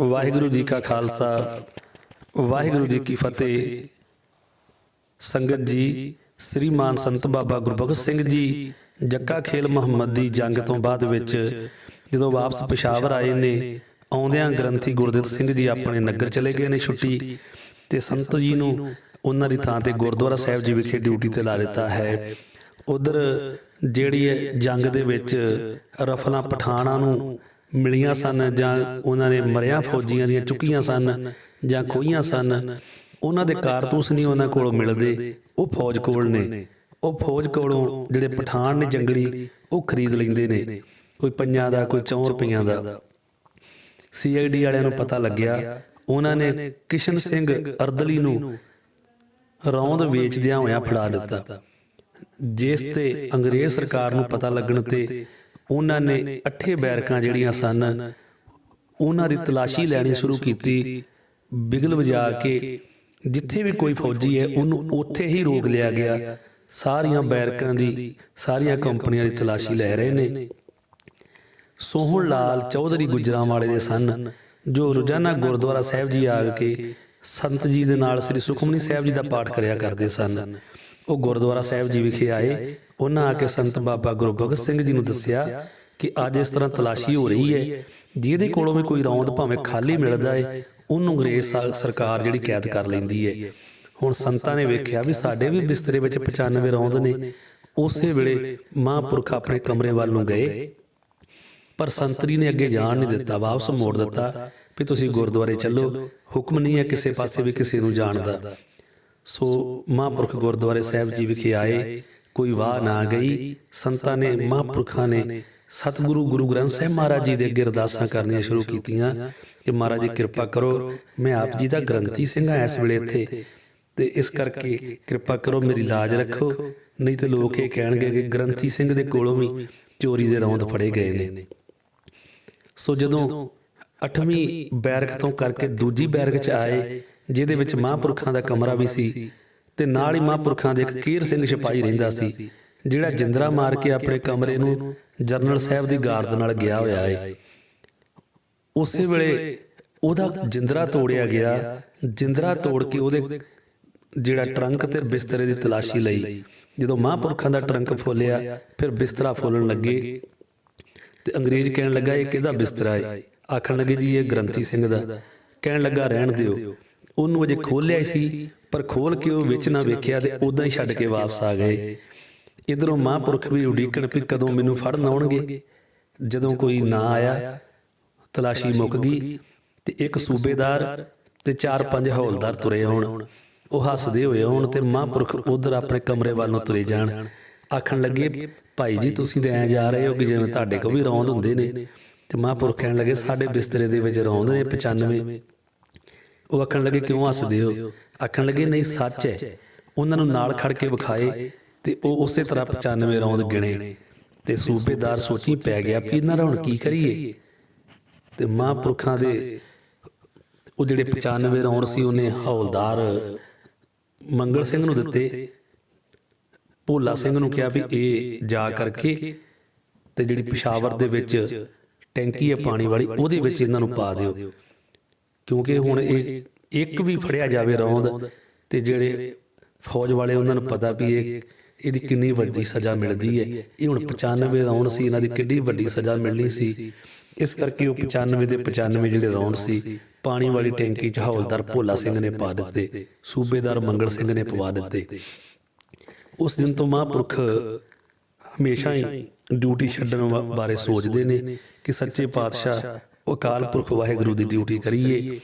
ਵਾਹਿਗੁਰੂ ਜੀ ਕਾ ਖਾਲਸਾ, ਵਾਹਿਗੁਰੂ ਜੀ ਕੀ ਫਤਿਹ। ਸੰਗਤ ਜੀ ਸ੍ਰੀ ਮਾਨ ਸੰਤ ਬਾਬਾ ਗੁਰਬਖਸ਼ ਸਿੰਘ ਜੀ ਜੱਕਾ ਖੇਲ ਮੁਹੰਮਦ ਦੀ ਜੰਗ ਤੋਂ ਬਾਅਦ ਵਿੱਚ ਜਦੋਂ ਵਾਪਸ ਪਸ਼ਾਵਰ ਆਏ ਨੇ, ਆਉਂਦਿਆਂ ਗ੍ਰੰਥੀ ਗੁਰਦਿੱਤ ਸਿੰਘ ਜੀ ਆਪਣੇ ਨਗਰ ਚਲੇ ਗਏ ਨੇ ਛੁੱਟੀ ਤੇ ਸੰਤ ਜੀ ਨੂੰ ਉਹਨਾਂ ਦੀ ਥਾਂ ਤੇ ਗੁਰਦੁਆਰਾ ਸਾਹਿਬ ਜੀ ਵਿਖੇ ਡਿਊਟੀ ਤੇ ਲਾ ਦਿੱਤਾ ਹੈ। ਉਧਰ ਜਿਹੜੀ ਜੰਗ ਦੇ ਵਿੱਚ ਰਫਲਾਂ ਪਠਾਣਾ ਨੂੰ ਮਿਲੀਆਂ ਸਨ ਜਾਂ ਉਹਨਾਂ ਨੇ ਮਰਿਆ, ਫੌਜੀਆਂ ਦੀਆਂ ਚੁੱਕੀਆਂ ਸਨ ਜਾਂ ਖੋਈਆਂ ਸਨ, ਉਹਨਾਂ ਦੇ ਕਾਰਤੂਸ ਨਹੀਂ ਉਹਨਾਂ ਕੋਲੋਂ ਮਿਲਦੇ। ਉਹ ਫੌਜ ਕੋਲ ਨੇ। ਉਹ ਫੌਜ ਕੋਲੋਂ ਜਿਹੜੇ ਪਠਾਨ ਨੇ ਜੰਗਲੀ, ਉਹ ਖਰੀਦ ਲੈਂਦੇ ਨੇ। ਕੋਈ ਪੰਜਾਂ ਦਾ, ਕੋਈ 4 ਰੁਪਈਆਂ ਦਾ। ਸੀਆਈਡੀ ਵਾਲਿਆਂ ਨੂੰ ਪਤਾ ਲੱਗਿਆ, ਉਹਨਾਂ ਨੇ ਕਿਸ਼ਨ ਸਿੰਘ ਅਰਦਲੀ ਨੂੰ ਰੌਂਦ ਵੇਚਦਿਆਂ ਹੋਇਆ ਫੜਾ ਦਿੱਤਾ। ਜਿਸ ਤੇ ਅੰਗਰੇਜ਼ ਸਰਕਾਰ ਨੂੰ ਪਤਾ ਲੱਗਣ ਤੇ ਉਹਨਾਂ ਨੇ ਅੱਠੇ ਬੈਰਕਾਂ ਜਿਹੜੀਆਂ ਸਨ ਉਹਨਾਂ ਦੀ ਤਲਾਸ਼ੀ ਲੈਣੀ ਸ਼ੁਰੂ ਕੀਤੀ ਬਿਗਲ ਵਜਾ ਕੇ ਜਿੱਥੇ ਵੀ ਕੋਈ ਫੌਜੀ ਹੈ ਉਹਨੂੰ ਉੱਥੇ ਹੀ ਰੋਕ ਲਿਆ ਗਿਆ। ਸਾਰੀਆਂ ਬੈਰਕਾਂ ਦੀ ਸਾਰੀਆਂ ਕੰਪਨੀਆਂ ਦੀ ਤਲਾਸ਼ੀ ਲੈ ਰਹੇ ਨੇ। ਸੋਹਣ ਲਾਲ ਚੌਧਰੀ ਗੁਜਰਾਂਵਾਲੇ ਦੇ ਸਨ ਜੋ ਰੋਜ਼ਾਨਾ ਗੁਰਦੁਆਰਾ ਸਾਹਿਬ ਜੀ ਆ ਕੇ ਸੰਤ ਜੀ ਦੇ ਨਾਲ ਸ੍ਰੀ ਸੁਖਮਨੀ ਸਾਹਿਬ ਜੀ ਦਾ ਪਾਠ ਕਰਿਆ ਕਰਦੇ ਸਨ। ਉਹ ਗੁਰਦੁਆਰਾ ਸਾਹਿਬ ਜੀ ਵਿਖੇ ਆਏ। ਉਹਨਾਂ ਆ ਕੇ ਸੰਤ ਬਾਬਾ ਗੁਰੂ ਭਗਤ ਸਿੰਘ ਜੀ ਨੂੰ ਦੱਸਿਆ ਕਿ ਅੱਜ ਇਸ ਤਰ੍ਹਾਂ ਤਲਾਸ਼ੀ ਹੋ ਰਹੀ ਹੈ, ਜਿਹਦੇ ਕੋਲੋਂ ਵੀ ਕੋਈ ਰੌਂਦ ਭਾਵੇਂ ਖਾਲੀ ਮਿਲਦਾ ਹੈ ਉਹਨੂੰ ਅੰਗਰੇਜ਼ ਸਰਕਾਰ ਜਿਹੜੀ ਕੈਦ ਕਰ ਲੈਂਦੀ ਹੈ ਹੁਣ ਸੰਤਾਂ ਨੇ ਵੇਖਿਆ ਵੀ ਸਾਡੇ ਵੀ ਬਿਸਤਰੇ ਵਿੱਚ 95 ਰੌਂਦ ਨੇ। ਉਸੇ ਵੇਲੇ ਮਹਾਂਪੁਰਖ ਆਪਣੇ ਕਮਰੇ ਵੱਲ ਨੂੰ ਗਏ। ਪਰ ਸੰਤਰੀ ਨੇ ਅੱਗੇ ਜਾਣ ਨਹੀਂ ਦਿੱਤਾ, ਵਾਪਸ ਮੋੜ ਦਿੱਤਾ ਵੀ ਤੁਸੀਂ ਗੁਰਦੁਆਰੇ ਚੱਲੋ। ਹੁਕਮ ਨਹੀਂ ਹੈ ਕਿਸੇ ਪਾਸੇ ਵੀ ਕਿਸੇ ਨੂੰ ਜਾਣ ਦਾ। ਸੋ ਮਹਾਂਪੁਰਖ ਗੁਰਦੁਆਰੇ ਸਾਹਿਬ ਜੀ ਵਿਖੇ ਆਏ, ਕੋਈ ਵਾਹ ਨਾ ਗਈ। ਸੰਤਾਂ ਨੇ ਮਹਾਂਪੁਰਖਾਂ ਨੇ ਸਤਿਗੁਰੂ ਗੁਰੂ ਗ੍ਰੰਥ ਸਾਹਿਬ ਮਹਾਰਾਜ ਜੀ ਦੇ ਅੱਗੇ ਅਰਦਾਸਾਂ ਕਰਨੀਆਂ ਸ਼ੁਰੂ ਕੀਤੀਆਂ ਕਿ ਮਹਾਰਾਜ ਜੀ ਕਿਰਪਾ ਕਰੋ, ਮੈਂ ਆਪ ਜੀ ਦਾ ਗ੍ਰੰਥੀ ਸਿੰਘ ਆ ਇਸ ਵੇਲੇ ਇੱਥੇ। ਤੇ ਇਸ ਕਰਕੇ ਕਿਰਪਾ ਕਰੋ, ਮੇਰੀ ਲਾਜ ਰੱਖੋ। ਨਹੀਂ ਤੇ ਲੋਕ ਇਹ ਕਹਿਣਗੇ ਕਿ ਗ੍ਰੰਥੀ ਸਿੰਘ ਦੇ ਕੋਲੋਂ ਵੀ ਚੋਰੀ ਦੇ ਰੌਂਦ ਫੜੇ ਗਏ ਨੇ। ਸੋ ਜਦੋਂ 8ਵੀਂ ਬੈਰਕ ਤੋਂ ਕਰਕੇ ਦੂਜੀ ਬੈਰਕ ਚ ਆਏ ਜਿਹਦੇ ਵਿੱਚ ਮਹਾਂਪੁਰਖਾਂ ਦਾ ਕਮਰਾ ਵੀ ਸੀ ਤੇ ਨਾਲ ਹੀ ਮਹਾਂਪੁਰਖਾਂ ਦੇ ਇੱਕ ਕੀਰ ਸਿੰਘ ਸਿਪਾਹੀ ਰਹਿੰਦਾ ਸੀ, ਜਿਹੜਾ ਜਿੰਦਰਾ ਮਾਰ ਕੇ ਆਪਣੇ ਕਮਰੇ ਨੂੰ ਜਰਨਲ ਸਾਹਿਬ ਦੀ ਗਾਰਡ ਨਾਲ ਗਿਆ ਹੋਇਆ ਹੈ ਉਸੇ ਵੇਲੇ ਉਹਦਾ ਜਿੰਦਰਾ ਤੋੜਿਆ ਗਿਆ, ਜਿੰਦਰਾ ਤੋੜ ਕੇ ਉਹਦੇ ਜਿਹੜਾ ਟਰੰਕ ਤੇ ਬਿਸਤਰੇ ਦੀ ਤਲਾਸ਼ੀ ਲਈ। ਜਦੋਂ ਮਹਾਂਪੁਰਖਾਂ ਦਾ ਟਰੰਕ ਫੋਲਿਆ, ਫਿਰ ਬਿਸਤਰਾ ਫੋਲਣ ਲੱਗੇ ਤੇ ਅੰਗਰੇਜ਼ ਕਹਿਣ ਲੱਗਾ, ਇਹ ਕਿਹਦਾ ਬਿਸਤਰਾ ਹੈ ਆਖਣ ਲੱਗੇ, ਜੀ, ਇਹ ਗ੍ਰੰਥੀ ਸਿੰਘ ਦਾ। ਕਹਿਣ ਲੱਗਾ, ਰਹਿਣ ਦਿਓ। ਉਹਨੂੰ ਅਜੇ ਖੋਲਿਆ ਸੀ ਪਰ ਖੋਲ ਕੇ ਉਹ ਵਿੱਚ ਨਾ ਵੇਖਿਆ ਤੇ ਉਦਾਂ ਹੀ ਛੱਡ ਕੇ ਵਾਪਸ ਆ ਗਏ। ਇਧਰੋਂ ਮਹਾਂਪੁਰਖ ਵੀ ਉਡੀਕਣ ਵੀ ਕਦੋਂ ਮੈਨੂੰ ਫੜਨ ਆਉਣਗੇ? ਜਦੋਂ ਕੋਈ ਨਾ ਆਇਆ ਤਲਾਸ਼ੀ ਮੁੱਕ ਗਈ ਤੇ ਇੱਕ ਸੂਬੇਦਾਰ ਤੇ ਚਾਰ ਪੰਜ ਹੌਲਦਾਰ ਤੁਰੇ ਆਉਣ। ਉਹ ਹੱਸਦੇ ਹੋਏ ਆਉਣ ਤੇ ਮਹਾਂਪੁਰਖ ਉਧਰ ਆਪਣੇ ਕਮਰੇ ਵੱਲ ਨੂੰ ਤੁਰੇ ਜਾਣ। ਆਖਣ ਲੱਗੇ ਭਾਈ ਜੀ ਤੁਸੀਂ ਤੇ ਐ ਜਾ ਰਹੇ ਹੋ ਕਿ ਜਿਵੇਂ ਤੁਹਾਡੇ ਕੋਲ ਵੀ ਰੌਂਦ ਹੁੰਦੇ ਨੇ? ਤੇ ਮਹਾਂਪੁਰਖ ਕਹਿਣ ਲੱਗੇ ਸਾਡੇ ਬਿਸਤਰੇ ਦੇ ਵਿੱਚ ਰੌਂਦ ਨੇ 95 ਉਹ ਆਖਣ ਲੱਗੇ, ਕਿਉਂ ਹੱਸਦੇ ਹੋ? ਆਖਣ ਲੱਗੇ, ਨਹੀਂ, ਸੱਚ ਹੈ। ਉਹਨਾਂ ਨੂੰ ਨਾਲ ਖੜ ਕੇ ਵਿਖਾਏ ਤੇ ਉਹ ਉਸੇ ਤਰ੍ਹਾਂ 95 ਰੌਂਦ ਗਿਣੇ ਤੇ ਸੂਬੇਦਾਰ ਸੋਚੀ ਪੈ ਗਿਆ ਵੀ ਇਹਨਾਂ ਦਾ ਹੁਣ ਕੀ ਕਰੀਏ? ਤੇ ਮਹਾਂਪੁਰਖਾਂ ਦੇ ਉਹ ਜਿਹੜੇ 95 ਰੌਂਦ ਸੀ, ਉਹਨੇ ਹੌਲਦਾਰ ਮੰਗਲ ਸਿੰਘ ਨੂੰ ਦਿੱਤੇ। ਭੋਲਾ ਸਿੰਘ ਨੂੰ ਕਿਹਾ ਵੀ ਇਹ ਜਾ ਕਰਕੇ ਤੇ ਜਿਹੜੀ ਪਿਸ਼ਾਵਰ ਦੇ ਵਿੱਚ ਟੈਂਕੀ ਹੈ ਪਾਣੀ ਵਾਲੀ, ਉਹਦੇ ਵਿੱਚ ਇਹਨਾਂ ਨੂੰ ਪਾ ਦਿਓ। ਕਿਉਂਕਿ ਹੁਣ ਇਹ ਇੱਕ ਵੀ ਫੜਿਆ ਜਾਵੇ ਰੌਂਦ ਤੇ ਜਿਹੜੇ ਫੌਜ ਵਾਲੇ ਉਹਨਾਂ ਨੂੰ ਪਤਾ ਵੀ ਇਹ ਇਹਦੀ ਕਿੰਨੀ ਵੱਡੀ ਸਜ਼ਾ ਮਿਲਦੀ ਹੈ। ਇਹ ਹੁਣ 95 ਰੌਂਦ ਸੀ, ਇਹਨਾਂ ਦੀ ਕਿੰਨੀ ਵੱਡੀ ਸਜ਼ਾ ਮਿਲਣੀ ਸੀ। ਇਸ ਕਰਕੇ ਉਹ 95 ਦੇ 95 ਜਿਹੜੇ ਰੌਂਦ ਸੀ, ਪਾਣੀ ਵਾਲੀ ਟੈਂਕੀ 'ਚ ਹੌਲਦਾਰ ਭੋਲਾ ਸਿੰਘ ਨੇ ਪਾ ਦਿੱਤੇ, ਸੂਬੇਦਾਰ ਮੰਗਲ ਸਿੰਘ ਨੇ ਪਵਾ ਦਿੱਤੇ। ਉਸ ਦਿਨ ਤੋਂ ਮਹਾਂਪੁਰਖ ਹਮੇਸ਼ਾ ਹੀ ਡਿਊਟੀ ਛੱਡਣ ਬਾਰੇ ਸੋਚਦੇ ਨੇ ਕਿ ਸੱਚੇ ਪਾਤਸ਼ਾਹ ਅਕਾਲ ਪੁਰਖ ਵਾਹਿਗੁਰੂ ਦੀ ਡਿਊਟੀ ਕਰੀਏ।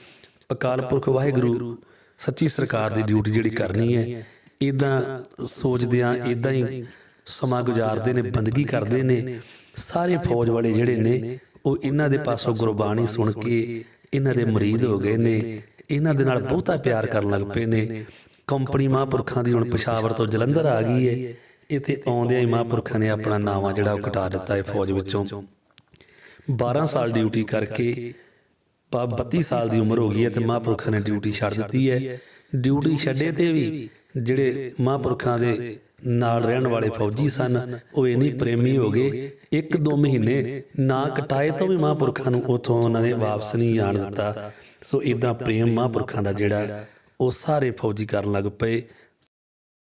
ਅਕਾਲ ਪੁਰਖ ਵਾਹਿਗੁਰੂ, ਸੱਚੀ ਸਰਕਾਰ ਦੀ ਡਿਊਟੀ ਜਿਹੜੀ ਕਰਨੀ ਹੈ ਇਦਾਂ ਸੋਚਦਿਆਂ ਇਦਾਂ ਹੀ ਸਮਾਂ ਗੁਜ਼ਾਰਦੇ ਨੇ, ਬੰਦਗੀ ਕਰਦੇ ਨੇ। ਸਾਰੇ ਫੌਜ ਵਾਲੇ ਜਿਹੜੇ ਨੇ, ਉਹ ਇਹਨਾਂ ਦੇ ਪਾਸੋਂ ਗੁਰਬਾਣੀ ਸੁਣ ਕੇ ਇਹਨਾਂ ਦੇ ਮਰੀਦ ਹੋ ਗਏ ਨੇ। ਇਹਨਾਂ ਦੇ ਨਾਲ ਬਹੁਤਾ ਪਿਆਰ ਕਰਨ ਲੱਗ ਪਏ ਨੇ। ਕੰਪਨੀ ਮਹਾਂਪੁਰਖਾਂ ਦੀ ਹੁਣ ਪਸ਼ਾਵਰ ਤੋਂ ਜਲੰਧਰ ਆ ਗਈ ਹੈ। ਇੱਥੇ ਆਉਂਦਿਆਂ ਹੀ ਮਹਾਂਪੁਰਖਾਂ ਨੇ ਆਪਣਾ ਨਾਵਾ ਜਿਹੜਾ ਉਹ ਕਟਾ ਦਿੱਤਾ ਹੈ ਫੌਜ ਵਿੱਚੋਂ। 12 ਸਾਲ ਡਿਊਟੀ ਕਰਕੇ ਪਾ 32 ਸਾਲ ਦੀ ਉਮਰ ਹੋ ਗਈ ਹੈ ਤੇ ਮਹਾਂਪੁਰਖਾਂ ਨੇ ਡਿਊਟੀ ਛੱਡ ਦਿੱਤੀ ਹੈ। ਡਿਊਟੀ ਛੱਡੇ ਤੇ ਵੀ ਜਿਹੜੇ ਮਹਾਂਪੁਰਖਾਂ ਦੇ ਨਾਲ ਰਹਿਣ ਵਾਲੇ ਫੌਜੀ ਸਨ, ਉਹ ਇਨੀ ਪ੍ਰੇਮੀ ਹੋ ਗਏ। ਇੱਕ ਦੋ ਮਹੀਨੇ ਨਾ ਕਟਾਏ ਤੋਂ ਵੀ ਮਹਾਂਪੁਰਖਾਂ ਨੂੰ ਉਥੋਂ ਉਹਨਾਂ ਨੇ ਵਾਪਸ ਨਹੀਂ ਆਣ ਦਿੱਤਾ। ਸੋ ਇਦਾਂ ਪ੍ਰੇਮ ਮਹਾਂਪੁਰਖਾਂ ਦਾ ਜਿਹੜਾ ਉਹ ਸਾਰੇ ਫੌਜੀ ਕਰਨ ਲੱਗ ਪਏ।